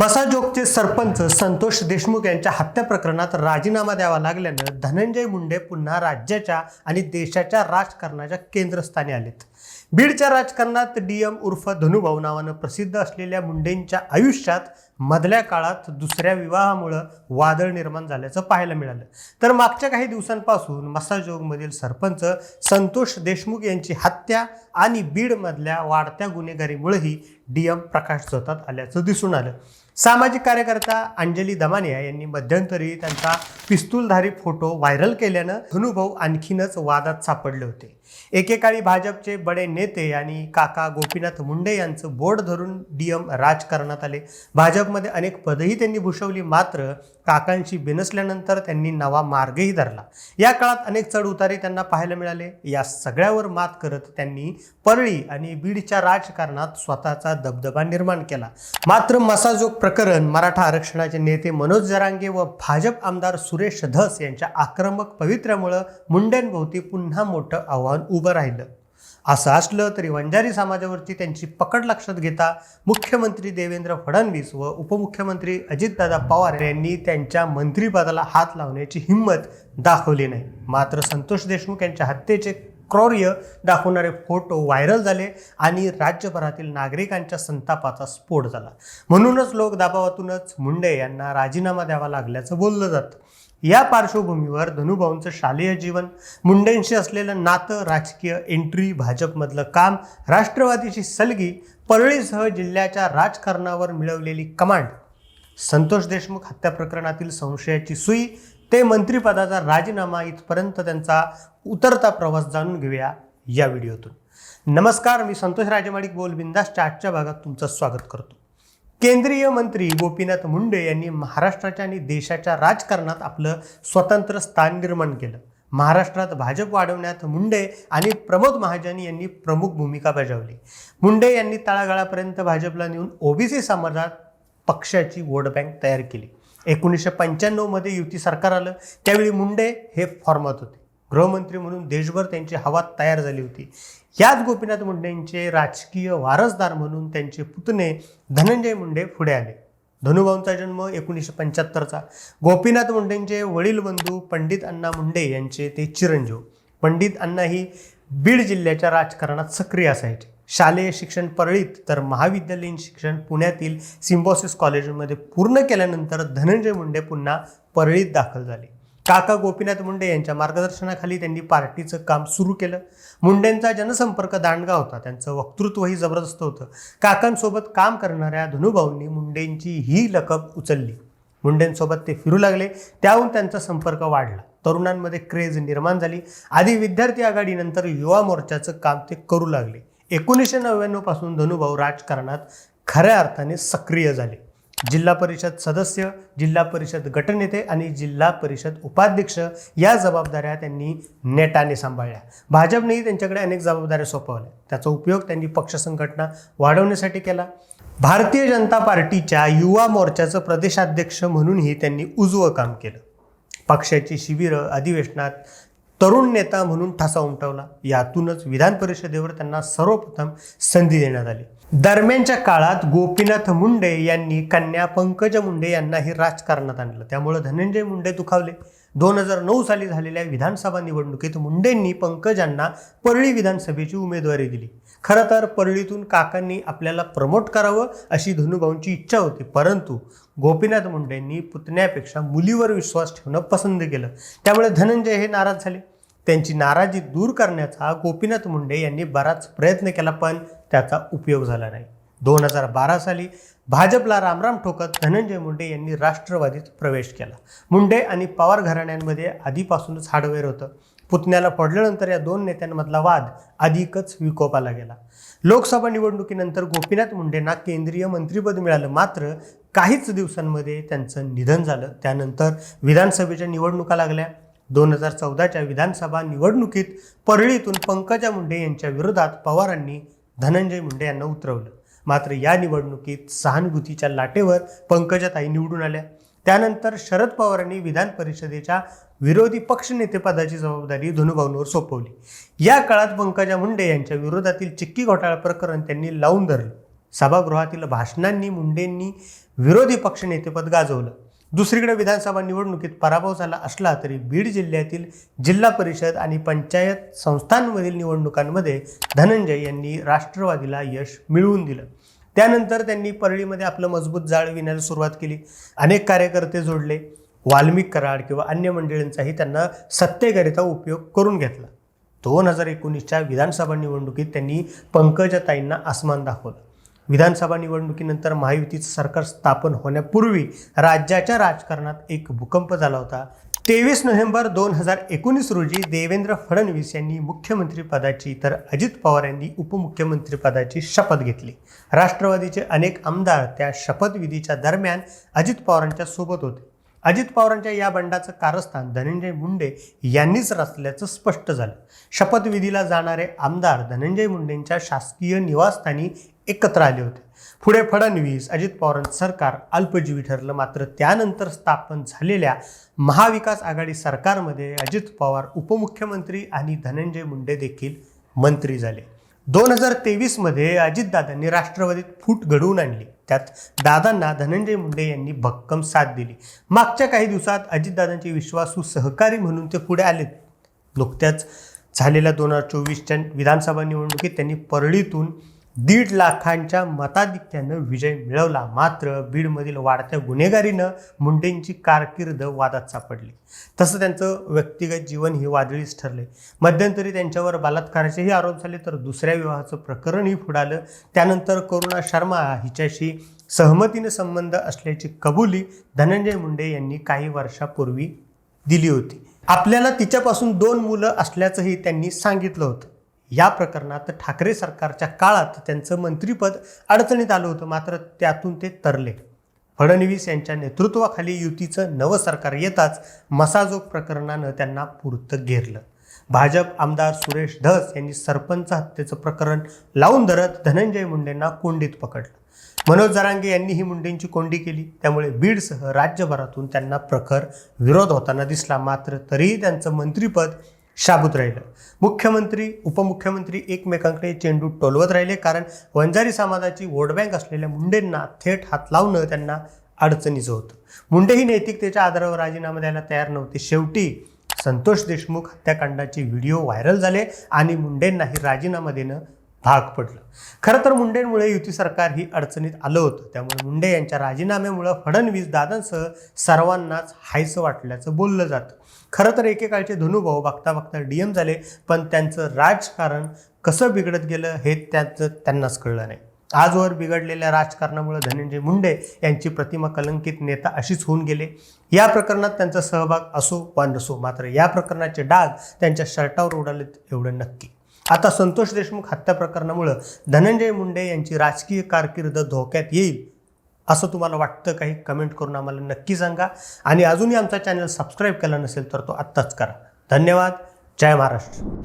मसाजोगचे सरपंच संतोष देशमुख यांच्या हत्या प्रकरणात राजीनामा द्यावा लागल्यानं धनंजय मुंडे पुन्हा राज्याच्या आणि देशाच्या राजकारणाच्या केंद्रस्थानी आलेत. बीडच्या राजकारणात डीएम उर्फ धनुभाऊ नावानं प्रसिद्ध असलेल्या मुंडेंच्या आयुष्यात मधल्या काळात दुसऱ्या विवाहामुळं वादळ निर्माण झाल्याचं पाहायला मिळालं. तर मागच्या काही दिवसांपासून मसाजोगमधील सरपंच संतोष देशमुख यांची हत्या आणि बीडमधल्या वाढत्या गुन्हेगारीमुळेही डीएम प्रकाश झोतात आल्याचं दिसून आलं. सामाजिक कार्यकर्ता अंजली दमानिया यांनी मध्यंतरी त्यांचा पिस्तूलधारी फोटो व्हायरल केल्यानं धनुभाऊ आणखीनच वादात सापडले होते. एकेकाळी भाजपचे बडे नेते आणि काका गोपीनाथ मुंडे यांचं बोर्ड धरून डीएम राजकारणात आले. भाजपमध्ये अनेक पदही त्यांनी भूषवली मात्र काकांशी बिनसल्यानंतर त्यांनी नवा मार्गही धरला. या काळात अनेक चढ उतारे त्यांना पाहायला मिळाले. या सगळ्यावर मात करत त्यांनी परळी आणि बीडच्या राजकारणात स्वतःचा दबदबा निर्माण केला. मात्र मसाजोग प्रकरण मराठा आरक्षणाचे नेते मनोज जरांगे व भाजप आमदार सुरेश धस यांच्या आक्रमक पवित्र्यामुळं मुंडेंभोवती पुन्हा मोठं आव्हान उभं राहिलं. असं असलं तरी वंजारी समाजावरची त्यांची पकड लक्षात घेता मुख्यमंत्री देवेंद्र फडणवीस व उपमुख्यमंत्री अजितदादा पवार यांनी त्यांच्या मंत्रिपदाला हात लावण्याची हिंमत दाखवली नाही. मात्र संतोष देशमुख यांच्या हत्येचे क्रौर्य दाखवणारे फोटो व्हायरल झाले आणि राज्यभरातील नागरिकांच्या संतापाचा स्फोट झाला. म्हणूनच लोक दाबावातूनच मुंडे यांना राजीनामा द्यावा लागल्याचं बोललं जातं. या पार्श्वभूमीवर धनुभाऊंचं शालेय जीवन मुंडेंशी असलेलं नातं राजकीय एंट्री भाजपमधलं काम राष्ट्रवादीची सलगी परळीसह जिल्ह्याच्या राजकारणावर मिळवलेली कमांड. संतोष देशमुख हत्या प्रकरणातील संशयाची सुई ते मंत्रिपदाचा राजीनामा इथपर्यंत त्यांचा उतरता प्रवास जाणून घेऊया या व्हिडिओतून. नमस्कार मी संतोष राजमाडिक बोल बिंदासच्या आजच्या भागात तुमचं स्वागत करतो. केंद्रीय मंत्री गोपीनाथ मुंडे यांनी महाराष्ट्राच्या आणि देशाच्या राजकारणात आपलं स्वतंत्र स्थान निर्माण केलं. महाराष्ट्रात भाजप वाढवण्यात मुंडे आणि प्रमोद महाजन यांनी प्रमुख भूमिका बजावली. मुंडे यांनी तळागाळापर्यंत भाजपला नेऊन ओबीसी समाजात पक्षाची वोट बँक तयार केली. एकोणीसशे पंच्याण्णवमध्ये युती सरकार आलं. त्यावेळी मुंडे हे फॉर्मात होते. गृहमंत्री म्हणून देशभर त्यांची हवा तयार झाली होती. याच गोपीनाथ मुंडेंचे राजकीय वारसदार म्हणून त्यांचे पुतणे धनंजय मुंडे पुढे आले. धनुभाऊंचा जन्म एकोणीसशे पंच्याहत्तरचा. गोपीनाथ मुंडेंचे वडील बंधू पंडित अण्णा मुंडे यांचे ते चिरंजीव. पंडित अण्णा ही बीड जिल्ह्याच्या राजकारणात सक्रिय असायचे. शालेय शिक्षण परळीत तर महाविद्यालयीन शिक्षण पुण्यातील सिम्बॉसिस कॉलेजमध्ये पूर्ण केल्यानंतर धनंजय मुंडे पुन्हा परळीत दाखल झाले. काका गोपीनाथ मुंडे यांच्या मार्गदर्शनाखाली त्यांनी पार्टीचं काम सुरू केलं. मुंडेंचा जनसंपर्क दांडगा होता. त्यांचं वक्तृत्वही जबरदस्त होतं. काकांसोबत काम करणाऱ्या धनुभाऊंनी मुंडेंची ही लकब उचलली. मुंडेंसोबत ते फिरू लागले. त्याहून त्यांचा संपर्क वाढला. तरुणांमध्ये क्रेज निर्माण झाली. आधी विद्यार्थी आघाडीनंतर युवा मोर्चाचं काम ते करू लागले. एकोणीसशे नव्याण्णवपासून धनुभाऊ राजकारणात खऱ्या अर्थाने सक्रिय झाले. जिल्हा परिषद सदस्य जिल्हा परिषद गटनेते आणि जिल्हा परिषद उपाध्यक्ष या जबाबदाऱ्या त्यांनी नेटाने सांभाळल्या. भाजपनेही त्यांच्याकडे अनेक जबाबदाऱ्या सोपवल्या. त्याचा उपयोग त्यांनी पक्ष संघटना वाढवण्यासाठी केला. भारतीय जनता पार्टीच्या युवा मोर्चाचं प्रदेशाध्यक्ष म्हणूनही त्यांनी उजवं काम केलं. पक्षाची शिबिरं अधिवेशनात तरुण नेता म्हणून ठसा उमटवला. यातूनच विधान परिषदेवर त्यांना सर्वप्रथम संधी देण्यात आली. दरम्यानच्या काळात गोपीनाथ मुंडे यांनी कन्या पंकज मुंडे यांनाही राजकारणात आणलं. त्यामुळे धनंजय मुंडे दुखावले. दोन हजार नऊ साली झालेल्या विधानसभा निवडणुकीत मुंडेंनी पंकजांना परळी विधानसभेची उमेदवारी दिली. खरं तर परळीतून काकांनी आपल्याला प्रमोट करावं अशी धनुभाऊंची इच्छा होती. परंतु गोपीनाथ मुंडेंनी पुतण्यापेक्षा मुलीवर विश्वास ठेवणं पसंत केलं. त्यामुळे धनंजय हे नाराज झाले. त्यांची नाराजी दूर करण्याचा गोपीनाथ मुंडे यांनी बराच प्रयत्न केला पण त्याचा उपयोग झाला नाही. दोन हजार बारा साली भाजपला रामराम ठोकत धनंजय मुंडे यांनी राष्ट्रवादीत प्रवेश केला. मुंडे आणि पवार घराण्यांमध्ये आधीपासूनच हार्डवेअर होतं. पुतण्याला पडल्यानंतर या दोन नेत्यांमधला वाद अधिकच विकोपाला गेला. लोकसभा निवडणुकीनंतर गोपीनाथ मुंडेंना केंद्रीय मंत्रिपद मिळालं मात्र काहीच दिवसांमध्ये त्यांचं निधन झालं. त्यानंतर विधानसभेच्या निवडणुका लागल्या. दोन हजार चौदाच्या विधानसभा निवडणुकीत परळीतून पंकजा मुंडे यांच्या विरोधात पवारांनी धनंजय मुंडे यांना उतरवलं. मात्र या निवडणुकीत सहानुभूतीच्या लाटेवर पंकजाताई निवडून आल्या. त्यानंतर शरद पवारांनी विधान परिषदेच्या विरोधी पक्षनेतेपदाची जबाबदारी धनुभाऊंवर सोपवली. या काळात पंकजा मुंडे यांच्या विरोधातील चिक्की घोटाळा प्रकरण त्यांनी लावून धरलं. सभागृहातील भाषणांनी मुंडेंनी विरोधी पक्षनेतेपद गाजवलं. दुसरीकडे विधानसभा निवडणुकीत पराभव झाला असला तरी बीड जिल्ह्यातील जिल्हा परिषद आणि पंचायत संस्थांमधील निवडणुकांमध्ये धनंजय यांनी राष्ट्रवादीला यश मिळवून दिलं. त्यानंतर त्यांनी परळीमध्ये आपलं मजबूत जाळ विण्याला सुरुवात केली. अनेक कार्यकर्ते जोडले. वाल्मिक कराड किंवा अन्य मंडळींचाही त्यांना सत्तेकरिता उपयोग करून घेतला. दोन हजार एकोणीसच्या विधानसभा निवडणुकीत त्यांनी पंकजाताईंना आसमान दाखवलं. विधानसभा निवडणुकीनंतर महायुतीचं सरकार स्थापन होण्यापूर्वी राज्याच्या राजकारणात एक भूकंप झाला होता. तेवीस नोव्हेंबर दोन हजार एकोणीस रोजी देवेंद्र फडणवीस यांनी मुख्यमंत्रीपदाची तर अजित पवार यांनी उपमुख्यमंत्रीपदाची शपथ घेतली. राष्ट्रवादीचे अनेक आमदार त्या शपथविधीच्या दरम्यान अजित पवारांच्या सोबत होते. अजित पवारांच्या या बंडाचं कारस्थान धनंजय मुंडे यांनीच रचल्याचं स्पष्ट झालं. शपथविधीला जाणारे आमदार धनंजय मुंडेंच्या शासकीय निवासस्थानी एकत्र आले होते. पुढे फडणवीस अजित पवारांचं सरकार अल्पजीवी ठरलं. मात्र त्यानंतर स्थापन झालेल्या महाविकास आघाडी सरकारमध्ये अजित पवार उपमुख्यमंत्री आणि धनंजय मुंडे देखील मंत्री झाले. दोन हजार तेवीसमध्ये अजितदादांनी राष्ट्रवादीत फूट घडवून आणली. त्यात दादांना धनंजय मुंडे यांनी भक्कम साथ दिली. मागच्या काही दिवसात अजितदादांचे विश्वासू सहकारी म्हणून ते पुढे आले. नुकत्याच झालेल्या दोन हजार चोवीसच्या विधानसभा निवडणुकीत त्यांनी परळीतून दीड लाखांच्या मताधिक्यानं विजय मिळवला. मात्र बीडमधील वाढत्या गुन्हेगारीनं मुंडेंची कारकीर्द वादात सापडली. तसं त्यांचं व्यक्तिगत जीवन ही वादळीच ठरले मध्यंतरी त्यांच्यावर बलात्काराचेही आरोप झाले तर दुसऱ्या विवाहाचं प्रकरणही फुडालं त्यानंतर करुणा शर्मा हिच्याशी सहमतीनं संबंध असल्याची कबुली धनंजय मुंडे यांनी काही वर्षापूर्वी दिली होती. आपल्याला तिच्यापासून दोन मुलं असल्याचंही त्यांनी सांगितलं होतं. या प्रकरणात ठाकरे सरकारच्या काळात त्यांचं मंत्रिपद अडचणीत आलं होतं मात्र त्यातून ते तरले. फडणवीस यांच्या नेतृत्वाखाली युतीचं नवं सरकार येताच मसाजोग प्रकरणानं त्यांना पुरतं घेरलं. भाजप आमदार सुरेश धस यांनी सरपंच हत्येचं प्रकरण लावून धरत धनंजय मुंडेंना कोंडीत पकडलं. मनोज जरांगे यांनी ही मुंडेंची कोंडी केली. त्यामुळे बीडसह राज्यभरातून त्यांना प्रखर विरोध होताना दिसला. मात्र तरीही त्यांचं मंत्रिपद शाबूत राहिलं. मुख्यमंत्री उपमुख्यमंत्री एकमेकांकडे चेंडू टोलवत राहिले कारण वंजारी समाजाची वोट बँक असलेल्या मुंडेंना थेट हात लावणं त्यांना अडचणीचं होतं. मुंडे ही नैतिकतेच्या आधारावर राजीनामा द्यायला तयार नव्हते. शेवटी संतोष देशमुख हत्याकांडाचे व्हिडिओ व्हायरल झाले आणि मुंडेंनाही राजीनामा देणं भाग पडलं. खरं तर मुंडेंमुळे युती सरकार ही अडचणीत आलं होतं. त्यामुळे मुंडे यांच्या राजीनाम्यामुळं फडणवीस दादांसह सर्वांनाच हायसं वाटल्याचं बोललं जातं. खरं तर एकेकाळचे धनुभाऊ बघता बघता डी एम झाले पण त्यांचं राजकारण कसं बिघडत गेलं हे त्याचं त्यांनाच कळलं नाही. आजवर बिघडलेल्या राजकारणामुळे धनंजय मुंडे यांची प्रतिमा कलंकित नेता अशीच होऊन गेले. या प्रकरणात त्यांचा सहभाग असो वा नसो मात्र या प्रकरणाचे डाग त्यांच्या शर्टावर उडालेत एवढं नक्की. आता संतोष देशमुख हत्या प्रकरणामुळं धनंजय मुंडे यांची राजकीय कारकीर्द धोक्यात येईल असं तुम्हाला वाटतं काही? कमेंट करून आम्हाला नक्की सांगा. आणि अजूनही आमचा चॅनल सबस्क्राईब केला नसेल तर तो आत्ताच करा. धन्यवाद. जय महाराष्ट्र.